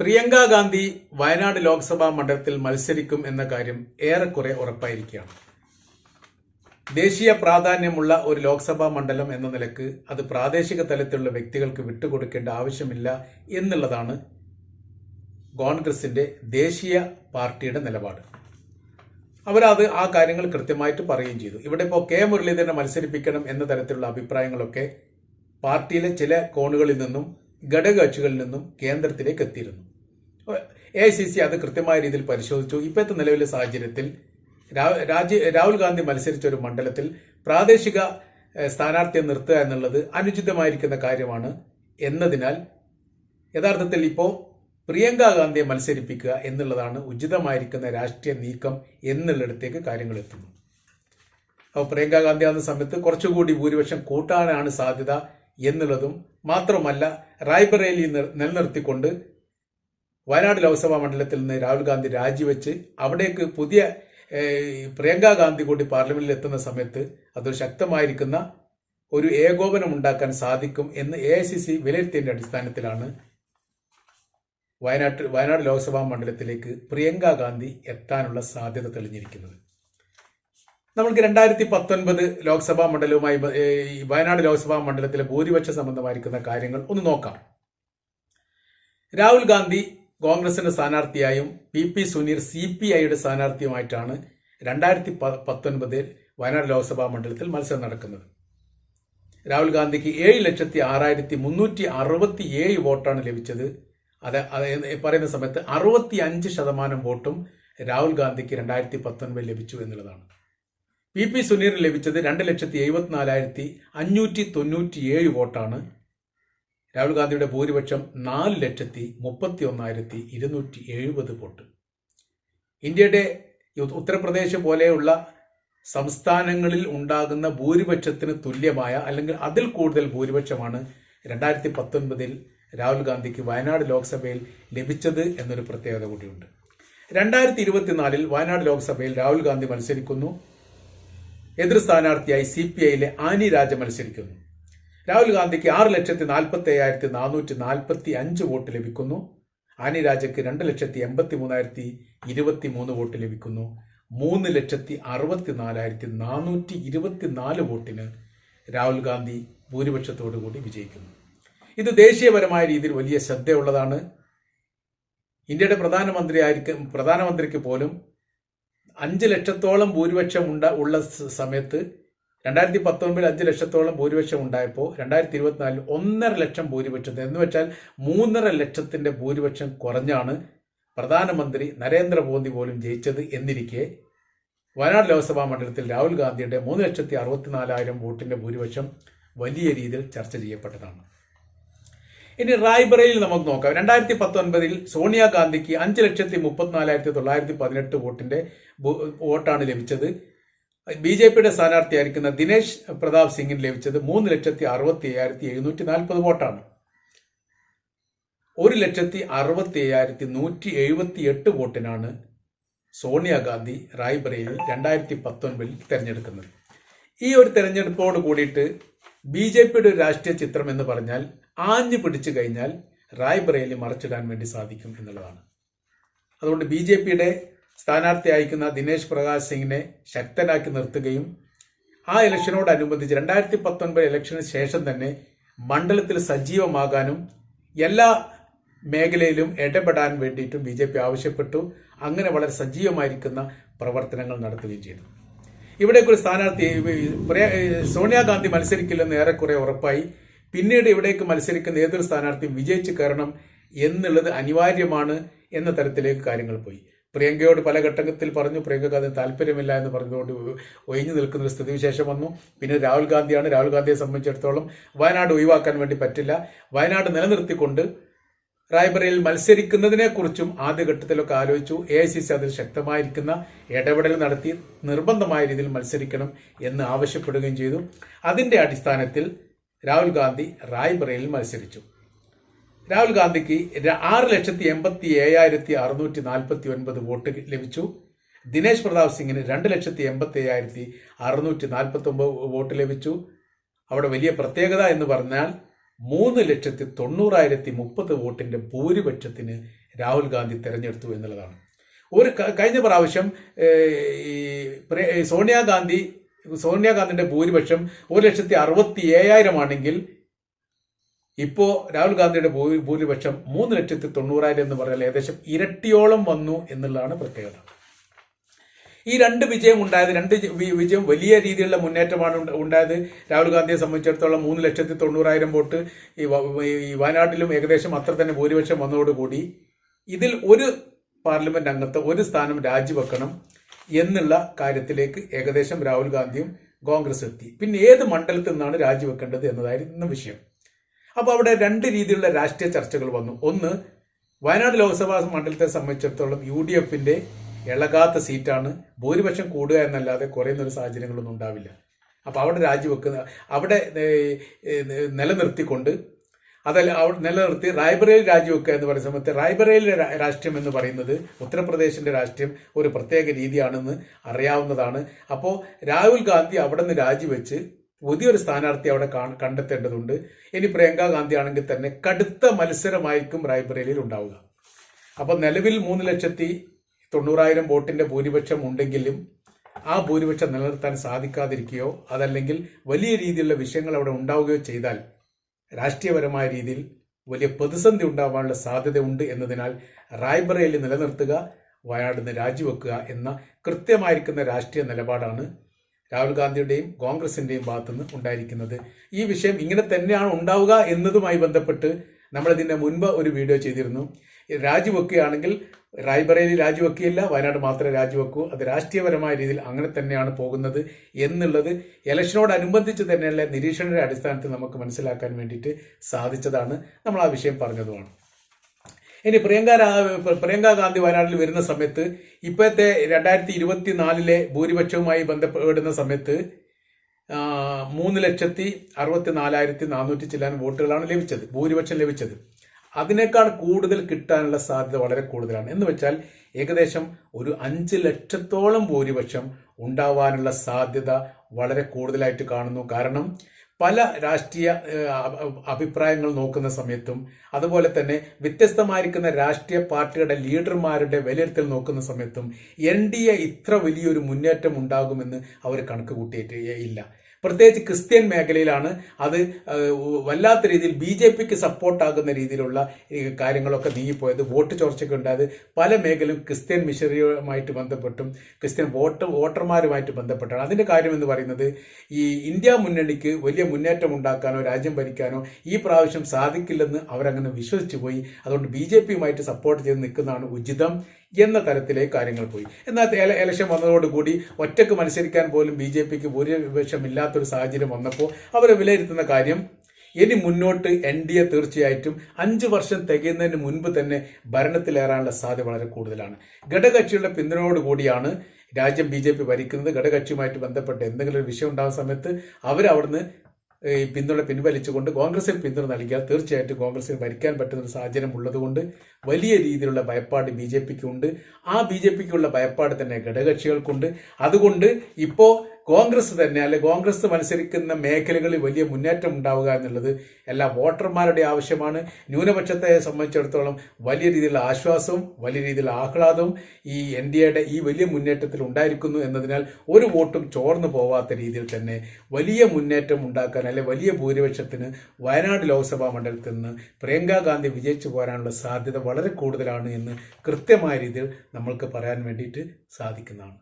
പ്രിയങ്ക ഗാന്ധി വയനാട് ലോക്സഭാ മണ്ഡലത്തിൽ മത്സരിക്കും എന്ന കാര്യം ഏറെക്കുറെ ഉറപ്പായിരിക്കുകയാണ്. ദേശീയ പ്രാധാന്യമുള്ള ഒരു ലോക്സഭാ മണ്ഡലം എന്ന നിലയ്ക്ക് അത് പ്രാദേശിക തലത്തിലുള്ള വ്യക്തികൾക്ക് വിട്ടുകൊടുക്കേണ്ട ആവശ്യമില്ല എന്നുള്ളതാണ് കോൺഗ്രസിന്റെ ദേശീയ പാർട്ടിയുടെ നിലപാട്. അവരത് ആ കാര്യങ്ങൾ കൃത്യമായിട്ട് പറയുകയും ചെയ്തു. ഇവിടെ ഇപ്പോൾ കെ മുരളീധരനെ മത്സരിപ്പിക്കണം എന്ന തരത്തിലുള്ള അഭിപ്രായങ്ങളൊക്കെ പാർട്ടിയിലെ ചില കോണുകളിൽ നിന്നും ഘടകകക്ഷികളിൽ നിന്നും കേന്ദ്രത്തിലേക്ക് എത്തിയിരുന്നു. എ ഐ സി സി അത് കൃത്യമായ രീതിയിൽ പരിശോധിച്ചു. ഇപ്പോഴത്തെ നിലവിലെ സാഹചര്യത്തിൽ രാജ്യ രാഹുൽ ഗാന്ധി മത്സരിച്ച ഒരു മണ്ഡലത്തിൽ പ്രാദേശിക സ്ഥാനാർത്ഥിയെ നിർത്തുക എന്നുള്ളത് അനുചിതമായിരിക്കുന്ന കാര്യമാണ് എന്നതിനാൽ യഥാർത്ഥത്തിൽ ഇപ്പോൾ പ്രിയങ്ക ഗാന്ധിയെ മത്സരിപ്പിക്കുക എന്നുള്ളതാണ് ഉചിതമായിരിക്കുന്ന രാഷ്ട്രീയ നീക്കം എന്നുള്ളിടത്തേക്ക് കാര്യങ്ങൾ എത്തുന്നു. അപ്പോൾ പ്രിയങ്ക ഗാന്ധി ആകുന്ന സമയത്ത് കുറച്ചുകൂടി ഭൂരിപക്ഷം കൂട്ടാനാണ് സാധ്യത എന്നുള്ളതും മാത്രമല്ല റായ്ബറേലി നിർ- നിലനിർത്തിക്കൊണ്ട് വയനാട് ലോക്സഭാ മണ്ഡലത്തിൽ നിന്ന് രാഹുൽ ഗാന്ധി രാജിവെച്ച് അവിടേക്ക് പുതിയ പ്രിയങ്കാ ഗാന്ധി കൂടി പാർലമെന്റിൽ എത്തുന്ന സമയത്ത് അതൊരു ശക്തമായിരിക്കുന്ന ഒരു ഏകോപനം ഉണ്ടാക്കാൻ സാധിക്കും എന്ന് എ ഐ സി സി വിലയിരുത്തിയതിന്റെ അടിസ്ഥാനത്തിലാണ് വയനാട്ടിൽ വയനാട് ലോക്സഭാ മണ്ഡലത്തിലേക്ക് പ്രിയങ്ക ഗാന്ധി എത്താനുള്ള സാധ്യത തെളിഞ്ഞിരിക്കുന്നത്. നമ്മൾക്ക് രണ്ടായിരത്തി പത്തൊൻപത് ലോക്സഭാ മണ്ഡലവുമായി വയനാട് ലോക്സഭാ മണ്ഡലത്തിലെ ഭൂരിപക്ഷ സംബന്ധമായിരിക്കുന്ന കാര്യങ്ങൾ ഒന്ന് നോക്കാം. രാഹുൽ ഗാന്ധി കോൺഗ്രസിന്റെ സ്ഥാനാർത്ഥിയായും P P Suneer C P ഐയുടെ സ്ഥാനാർത്ഥിയുമായിട്ടാണ് രണ്ടായിരത്തി പത്തൊൻപതിൽ വയനാട് ലോക്സഭാ മണ്ഡലത്തിൽ മത്സരം നടക്കുന്നത്. രാഹുൽ ഗാന്ധിക്ക് ഏഴ് ലക്ഷത്തി ആറായിരത്തി മുന്നൂറ്റി അറുപത്തി ഏഴ് വോട്ടാണ് ലഭിച്ചത്. അത് പറയുന്ന സമയത്ത് അറുപത്തി അഞ്ച് ശതമാനം വോട്ടും രാഹുൽ ഗാന്ധിക്ക് രണ്ടായിരത്തി പത്തൊൻപതിൽ ലഭിച്ചു എന്നുള്ളതാണ്. പി പി സുനീറിന് ലഭിച്ചത് രണ്ട് ലക്ഷത്തി എഴുപത്തിനാലായിരത്തി അഞ്ഞൂറ്റി തൊണ്ണൂറ്റി ഏഴ് വോട്ടാണ്. രാഹുൽ ഗാന്ധിയുടെ ഭൂരിപക്ഷം നാല് ലക്ഷത്തി മുപ്പത്തി ഒന്നായിരത്തി ഇരുന്നൂറ്റി എഴുപത് വോട്ട്. ഇന്ത്യയുടെ ഉത്തർപ്രദേശ് പോലെയുള്ള സംസ്ഥാനങ്ങളിൽ ഉണ്ടാകുന്ന ഭൂരിപക്ഷത്തിന് തുല്യമായ അല്ലെങ്കിൽ അതിൽ കൂടുതൽ ഭൂരിപക്ഷമാണ് രണ്ടായിരത്തി പത്തൊൻപതിൽ രാഹുൽ ഗാന്ധിക്ക് വയനാട് ലോക്സഭയിൽ ലഭിച്ചത് എന്നൊരു പ്രത്യേകത കൂടിയുണ്ട്. രണ്ടായിരത്തി ഇരുപത്തിനാലിൽ വയനാട് ലോക്സഭയിൽ രാഹുൽ ഗാന്ധി മത്സരിക്കുന്നു. എതിർ സ്ഥാനാർത്ഥിയായി സി പി ഐയിലെ ആനി രാജ മത്സരിക്കുന്നു. രാഹുൽ ഗാന്ധിക്ക് ആറ് ലക്ഷത്തി നാൽപ്പത്തി അയ്യായിരത്തി നാനൂറ്റി നാൽപ്പത്തി അഞ്ച് വോട്ട് ലഭിക്കുന്നു. ആനി രാജയ്ക്ക് രണ്ട് ലക്ഷത്തി എൺപത്തി മൂന്നായിരത്തി ഇരുപത്തി മൂന്ന് വോട്ട് ലഭിക്കുന്നു. മൂന്ന് ലക്ഷത്തി അറുപത്തി നാലായിരത്തി നാനൂറ്റി ഇരുപത്തി നാല് വോട്ടിന് രാഹുൽ ഗാന്ധി ഭൂരിപക്ഷത്തോടു കൂടി വിജയിക്കുന്നു. ഇത് ദേശീയപരമായ രീതിയിൽ വലിയ ശ്രദ്ധയുള്ളതാണ്. ഇന്ത്യയുടെ പ്രധാനമന്ത്രി പ്രധാനമന്ത്രിയായിരിക്കും പ്രധാനമന്ത്രിക്ക് പോലും അഞ്ച് ലക്ഷത്തോളം ഭൂരിപക്ഷം ഉണ്ട ഉള്ള സമയത്ത് രണ്ടായിരത്തി പത്തൊൻപതിൽ അഞ്ച് ലക്ഷത്തോളം ഭൂരിപക്ഷം ഉണ്ടായപ്പോൾ രണ്ടായിരത്തി ഇരുപത്തിനാലിൽ ഒന്നര ലക്ഷം ഭൂരിപക്ഷത്തെ എന്ന് വെച്ചാൽ മൂന്നര ലക്ഷത്തിന്റെ ഭൂരിപക്ഷം കുറഞ്ഞാണ് പ്രധാനമന്ത്രി നരേന്ദ്രമോദി പോലും ജയിച്ചത് എന്നിരിക്കെ വയനാട് ലോക്സഭാ മണ്ഡലത്തിൽ രാഹുൽ ഗാന്ധിയുടെ മൂന്ന് ലക്ഷത്തി അറുപത്തിനാലായിരം വോട്ടിന്റെ ഭൂരിപക്ഷം വലിയ രീതിയിൽ ചർച്ച ചെയ്യപ്പെട്ടതാണ്. ഇനി റായ്ബറയിൽ നമുക്ക് നോക്കാം. രണ്ടായിരത്തി പത്തൊൻപതിൽ സോണിയാഗാന്ധിക്ക് അഞ്ച് ലക്ഷത്തി മുപ്പത്തിനാലായിരത്തി തൊള്ളായിരത്തി പതിനെട്ട് വോട്ടിന്റെ വോട്ടാണ് ലഭിച്ചത്. ബി ജെ പിയുടെ സ്ഥാനാർത്ഥിയായിരിക്കുന്ന ദിനേശ് പ്രതാപ് സിംഗിന് ലഭിച്ചത് മൂന്ന് ലക്ഷത്തി അറുപത്തി അയ്യായിരത്തി എഴുന്നൂറ്റി നാൽപ്പത് വോട്ടാണ്. ഒരു ലക്ഷത്തി അറുപത്തി അയ്യായിരത്തി നൂറ്റി എഴുപത്തി എട്ട് വോട്ടിനാണ് സോണിയാഗാന്ധി റായ്ബറയിൽ രണ്ടായിരത്തി പത്തൊൻപതിൽ തെരഞ്ഞെടുക്കുന്നത്. ഈ ഒരു തെരഞ്ഞെടുപ്പോട് കൂടിയിട്ട് ബി ജെ പിയുടെ ഒരു രാഷ്ട്രീയ ചിത്രം എന്ന് പറഞ്ഞാൽ ആഞ്ഞു പിടിച്ചു കഴിഞ്ഞാൽ റായ്ബറേലി മറച്ചിടാൻ വേണ്ടി സാധിക്കും എന്നുള്ളതാണ്. അതുകൊണ്ട് ബി ജെ പിയുടെ സ്ഥാനാർത്ഥി അയക്കുന്ന ദിനേശ് പ്രകാശ് സിംഗിനെ ശക്തനാക്കി നിർത്തുകയും ആ ഇലക്ഷനോടനുബന്ധിച്ച് രണ്ടായിരത്തി പത്തൊൻപത് ഇലക്ഷന് ശേഷം തന്നെ മണ്ഡലത്തിൽ സജീവമാകാനും എല്ലാ മേഖലയിലും ഇടപെടാൻ വേണ്ടിയിട്ടും ബി ജെ പി ആവശ്യപ്പെട്ടു. അങ്ങനെ വളരെ സജീവമായിരിക്കുന്ന പ്രവർത്തനങ്ങൾ നടത്തുകയും ചെയ്തു. ഇവിടേക്ക് ഒരു സ്ഥാനാർത്ഥി സോണിയാഗാന്ധി മത്സരിക്കില്ലെന്ന് ഏറെക്കുറെ ഉറപ്പായി. പിന്നീട് ഇവിടേക്ക് മത്സരിക്കുന്ന ഏതൊരു സ്ഥാനാർത്ഥിയും വിജയിച്ചു കയറണം എന്നുള്ളത് അനിവാര്യമാണ് എന്ന തരത്തിലേക്ക് കാര്യങ്ങൾ പോയി. പ്രിയങ്കയോട് പല ഘട്ടത്തിൽ പറഞ്ഞു പ്രിയങ്കക്ക് അതിന് താല്പര്യമില്ല എന്ന് പറഞ്ഞുകൊണ്ട് ഒഴിഞ്ഞു നിൽക്കുന്ന ഒരു സ്ഥിതിവിശേഷം വന്നു. പിന്നെ രാഹുൽ ഗാന്ധിയാണ്. രാഹുൽ ഗാന്ധിയെ സംബന്ധിച്ചിടത്തോളം വയനാട് ഒഴിവാക്കാൻ വേണ്ടി പറ്റില്ല. വയനാട് നിലനിർത്തിക്കൊണ്ട് റായ്ബറയിൽ മത്സരിക്കുന്നതിനെക്കുറിച്ചും ആദ്യഘട്ടത്തിലൊക്കെ ആലോചിച്ചു. എ ഐ സി സി അതിൽ ശക്തമായിരിക്കുന്ന ഇടപെടൽ നടത്തി നിർബന്ധമായ രീതിയിൽ മത്സരിക്കണം എന്ന് ആവശ്യപ്പെടുകയും ചെയ്തു. അതിന്റെ അടിസ്ഥാനത്തിൽ രാഹുൽ ഗാന്ധി റായ്ബറയിൽ മത്സരിച്ചു. രാഹുൽ ഗാന്ധിക്ക് ആറ് ലക്ഷത്തി എൺപത്തി ഏഴായിരത്തി അറുന്നൂറ്റി നാൽപ്പത്തി ഒൻപത് വോട്ട് ലഭിച്ചു. ദിനേശ് പ്രതാപ് സിംഗിന് രണ്ട് ലക്ഷത്തി എൺപത്തി അയ്യായിരത്തി അറുന്നൂറ്റി നാൽപ്പത്തി ഒമ്പത് വോട്ട് ലഭിച്ചു. അവിടെ വലിയ പ്രത്യേകത എന്ന് പറഞ്ഞാൽ മൂന്ന് ലക്ഷത്തി തൊണ്ണൂറായിരത്തി മുപ്പത് വോട്ടിന്റെ ഭൂരിപക്ഷത്തിന് രാഹുൽ ഗാന്ധി തെരഞ്ഞെടുത്തു എന്നുള്ളതാണ്. ഒരു കഴിഞ്ഞ പ്രാവശ്യം ഈ സോണിയാഗാന്ധി സോണിയാഗാന്ധിന്റെ ഭൂരിപക്ഷം ഒരു ലക്ഷത്തി അറുപത്തി ഏഴായിരം ആണെങ്കിൽ ഇപ്പോ രാഹുൽ ഗാന്ധിയുടെ ഭൂരിപക്ഷം മൂന്ന് ലക്ഷത്തി തൊണ്ണൂറായിരം എന്ന് പറഞ്ഞാൽ ഏകദേശം ഇരട്ടിയോളം വന്നു എന്നുള്ളതാണ് പ്രത്യേകത. ഈ രണ്ട് വിജയം ഉണ്ടായത് രണ്ട് വിജയം വലിയ രീതിയിലുള്ള മുന്നേറ്റമാണ് ഉണ്ടായത് രാഹുൽ ഗാന്ധിയെ സംബന്ധിച്ചിടത്തോളം മൂന്ന് ലക്ഷത്തി തൊണ്ണൂറായിരം വോട്ട് ഈ വയനാട്ടിലും ഏകദേശം അത്ര തന്നെ ഭൂരിപക്ഷം വന്നതോടുകൂടി ഇതിൽ ഒരു പാർലമെന്റ് അംഗത്തെ ഒരു സ്ഥാനം രാജിവെക്കണം എന്നുള്ള കാര്യത്തിലേക്ക് ഏകദേശം രാഹുൽ ഗാന്ധിയും കോൺഗ്രസ് എത്തി. പിന്നെ ഏത് മണ്ഡലത്തിൽ നിന്നാണ് രാജിവെക്കേണ്ടത് എന്നതായിരുന്നു വിഷയം. അപ്പോൾ അവിടെ രണ്ട് രീതിയിലുള്ള രാഷ്ട്രീയ ചർച്ചകൾ വന്നു. ഒന്ന് വയനാട് ലോക്സഭാ മണ്ഡലത്തെ സംബന്ധിച്ചിടത്തോളം യു ഡി എഫിന്റെ ഇളകാത്ത സീറ്റാണ്. ഭൂരിപക്ഷം കൂടുക എന്നല്ലാതെ കുറയുന്ന ഒരു സാഹചര്യങ്ങളൊന്നും ഉണ്ടാവില്ല. അപ്പോൾ അവിടെ രാജിവെക്കുന്ന അവിടെ നിലനിർത്തിക്കൊണ്ട് അതല്ല അവിടെ നിലനിർത്തി റായ്ബറേലി രാജിവെക്കുക എന്ന് പറയുന്ന സമയത്ത് റായ്ബറേലിലെ രാ- രാഷ്ട്രീയം എന്ന് പറയുന്നത് ഉത്തർപ്രദേശിന്റെ രാഷ്ട്രീയം ഒരു പ്രത്യേക രീതിയാണെന്ന് അറിയാവുന്നതാണ്. അപ്പോൾ രാഹുൽ ഗാന്ധി അവിടെ നിന്ന് രാജിവെച്ച് പുതിയൊരു സ്ഥാനാർത്ഥി അവിടെ കണ്ടെത്തേണ്ടതുണ്ട്. ഇനി പ്രിയങ്ക ഗാന്ധി ആണെങ്കിൽ തന്നെ കടുത്ത മത്സരമായിരിക്കും റായ്ബറേലിയിൽ ഉണ്ടാവുക. അപ്പോൾ നിലവിൽ മൂന്ന് ലക്ഷത്തി തൊണ്ണൂറായിരം വോട്ടിന്റെ ഭൂരിപക്ഷം ഉണ്ടെങ്കിലും ആ ഭൂരിപക്ഷം നിലനിർത്താൻ സാധിക്കാതിരിക്കുകയോ അതല്ലെങ്കിൽ വലിയ രീതിയിലുള്ള വിഷയങ്ങൾ അവിടെ ഉണ്ടാവുകയോ ചെയ്താൽ രാഷ്ട്രീയപരമായ രീതിയിൽ വലിയ പ്രതിസന്ധി ഉണ്ടാവാനുള്ള സാധ്യത ഉണ്ട് എന്നതിനാൽ റായ്ബറേലി നിലനിർത്തുക വയനാട് നിന്ന് രാജിവെക്കുക എന്ന കൃത്യമായിരിക്കുന്ന രാഷ്ട്രീയ നിലപാടാണ് രാഹുൽ ഗാന്ധിയുടെയും കോൺഗ്രസിന്റെയും ഭാഗത്തുനിന്ന് ഉണ്ടായിരിക്കുന്നത്. ഈ വിഷയം ഇങ്ങനെ തന്നെയാണ് ഉണ്ടാവുക എന്നതുമായി ബന്ധപ്പെട്ട് നമ്മൾ ഇതിന്റെ മുൻപ് ഒരു വീഡിയോ ചെയ്തിരുന്നു. രാജിവെക്കുകയാണെങ്കിൽ റായ്ബറേലി രാജിവെക്കുകയില്ല വയനാട് മാത്രമേ രാജിവെക്കൂ. അത് രാഷ്ട്രീയപരമായ രീതിയിൽ അങ്ങനെ തന്നെയാണ് പോകുന്നത് എന്നുള്ളത് ഇലക്ഷനോടനുബന്ധിച്ച് തന്നെയുള്ള നിരീക്ഷണയുടെ അടിസ്ഥാനത്തിൽ നമുക്ക് മനസ്സിലാക്കാൻ വേണ്ടിയിട്ട് സാധിച്ചതാണ്. നമ്മൾ ആ വിഷയം പറഞ്ഞതുമാണ്. ഇനി പ്രിയങ്ക പ്രിയങ്ക ഗാന്ധി വയനാട്ടിൽ വരുന്ന സമയത്ത് ഇപ്പോഴത്തെ രണ്ടായിരത്തി ഇരുപത്തി നാലിലെ ഭൂരിപക്ഷവുമായി ബന്ധപ്പെടുന്ന സമയത്ത് മൂന്ന് ലക്ഷത്തി അറുപത്തി നാലായിരത്തി നാനൂറ്റി ചില്ലാൻ വോട്ടുകളാണ് ലഭിച്ചത് ഭൂരിപക്ഷം ലഭിച്ചത്. അതിനേക്കാൾ കൂടുതൽ കിട്ടാനുള്ള സാധ്യത വളരെ കൂടുതലാണ്. എന്ന് വെച്ചാൽ ഏകദേശം ഒരു അഞ്ച് ലക്ഷത്തോളം ഭൂരിപക്ഷം ഉണ്ടാവാനുള്ള സാധ്യത വളരെ കൂടുതലായിട്ട് കാണുന്നു. കാരണം പല രാഷ്ട്രീയ അഭിപ്രായങ്ങൾ നോക്കുന്ന സമയത്തും അതുപോലെ തന്നെ വ്യത്യസ്തമായിരിക്കുന്ന രാഷ്ട്രീയ പാർട്ടികളുടെ ലീഡർമാരുടെ വിലയിരുത്തൽ നോക്കുന്ന സമയത്തും എൻ ഡി എ ഇത്ര വലിയൊരു മുന്നേറ്റം ഉണ്ടാകുമെന്ന് അവർ കണക്ക് കൂട്ടിയിട്ട് ഇല്ല. പ്രത്യേകിച്ച് ക്രിസ്ത്യൻ മേഖലയിലാണ് അത് വല്ലാത്ത രീതിയിൽ ബി ജെ പിക്ക് സപ്പോർട്ടാകുന്ന രീതിയിലുള്ള കാര്യങ്ങളൊക്കെ നീങ്ങിപ്പോയത് വോട്ട് ചോർച്ചയ്ക്ക് ഉണ്ടായത് പല മേഖലയും ക്രിസ്ത്യൻ മിഷനറിയുമായിട്ട് ബന്ധപ്പെട്ടും ക്രിസ്ത്യൻ വോട്ട് വോട്ടർമാരുമായിട്ട് ബന്ധപ്പെട്ടാണ്. അതിന്റെ കാര്യം എന്ന് പറയുന്നത് ഈ ഇന്ത്യ മുന്നണിക്ക് വലിയ മുന്നേറ്റം ഉണ്ടാക്കാനോ രാജ്യം ഭരിക്കാനോ ഈ പ്രാവശ്യം സാധിക്കില്ലെന്ന് അവരങ്ങനെ വിശ്വസിച്ചു പോയി അതുകൊണ്ട് ബി ജെ പിയുമായിട്ട് സപ്പോർട്ട് ചെയ്ത് നിൽക്കുന്നതാണ് ഉചിതം. എന്ന തരത്തിലേക്ക് കാര്യങ്ങൾ പോയി. എന്നാൽ ഇലക്ഷൻ വന്നതോടുകൂടി ഒറ്റയ്ക്ക് മത്സരിക്കാൻ പോലും ബി ജെ പിക്ക് ഭൂരിപക്ഷം ഇല്ലാത്തൊരു സാഹചര്യം വന്നപ്പോൾ അവരെ വിലയിരുത്തുന്ന കാര്യം ഇനി മുന്നോട്ട് എൻ ഡി എ തീർച്ചയായിട്ടും അഞ്ച് വർഷം തികയുന്നതിന് മുൻപ് തന്നെ ഭരണത്തിലേറാനുള്ള സാധ്യത വളരെ കൂടുതലാണ്. ഘടകകക്ഷിയുടെ പിന്തുണയോടുകൂടിയാണ് രാജ്യം ബി ജെ പി ഭരിക്കുന്നത്. ഘടകകക്ഷിയുമായിട്ട് ബന്ധപ്പെട്ട് എന്തെങ്കിലും ഒരു വിഷയം ഉണ്ടാകുന്ന സമയത്ത് അവർ അവിടുന്ന് പിന്തുണ പിൻവലിച്ചുകൊണ്ട് കോൺഗ്രസിൽ പിന്തുണ നൽകിയാൽ തീർച്ചയായിട്ടും കോൺഗ്രസിന് ഭരിക്കാൻ പറ്റുന്ന ഒരു സാഹചര്യം ഉള്ളതുകൊണ്ട് വലിയ രീതിയിലുള്ള ഭയപ്പാട് ബി ജെ പിക്കുണ്ട്. ആ ബി ജെ പിക്കുള്ള ഭയപ്പാട് തന്നെ ഘടകകക്ഷികൾക്കുണ്ട്. അതുകൊണ്ട് ഇപ്പോൾ കോൺഗ്രസ് തന്നെ അല്ലെ കോൺഗ്രസ് മത്സരിക്കുന്ന മേഖലകളിൽ വലിയ മുന്നേറ്റം ഉണ്ടാവുക എന്നുള്ളത് എല്ലാ വോട്ടർമാരുടെ ആവശ്യമാണ്. ന്യൂനപക്ഷത്തെ സംബന്ധിച്ചിടത്തോളം വലിയ രീതിയിലുള്ള ആശ്വാസവും വലിയ രീതിയിലുള്ള ആഹ്ലാദവും ഈ എൻ ഡി എയുടെ ഈ വലിയ മുന്നേറ്റത്തിൽ ഉണ്ടായിരിക്കുന്നു എന്നതിനാൽ ഒരു വോട്ടും ചോർന്നു പോവാത്ത രീതിയിൽ തന്നെ വലിയ മുന്നേറ്റം ഉണ്ടാക്കാൻ അല്ലെ വലിയ ഭൂരിപക്ഷത്തിന് വയനാട് ലോക്സഭാ മണ്ഡലത്തിൽ നിന്ന് പ്രിയങ്കാ ഗാന്ധി വിജയിച്ചു പോരാനുള്ള സാധ്യത വളരെ കൂടുതലാണ് എന്ന് കൃത്യമായ രീതിയിൽ നമ്മൾക്ക് പറയാൻ വേണ്ടിയിട്ട് സാധിക്കുന്നതാണ്.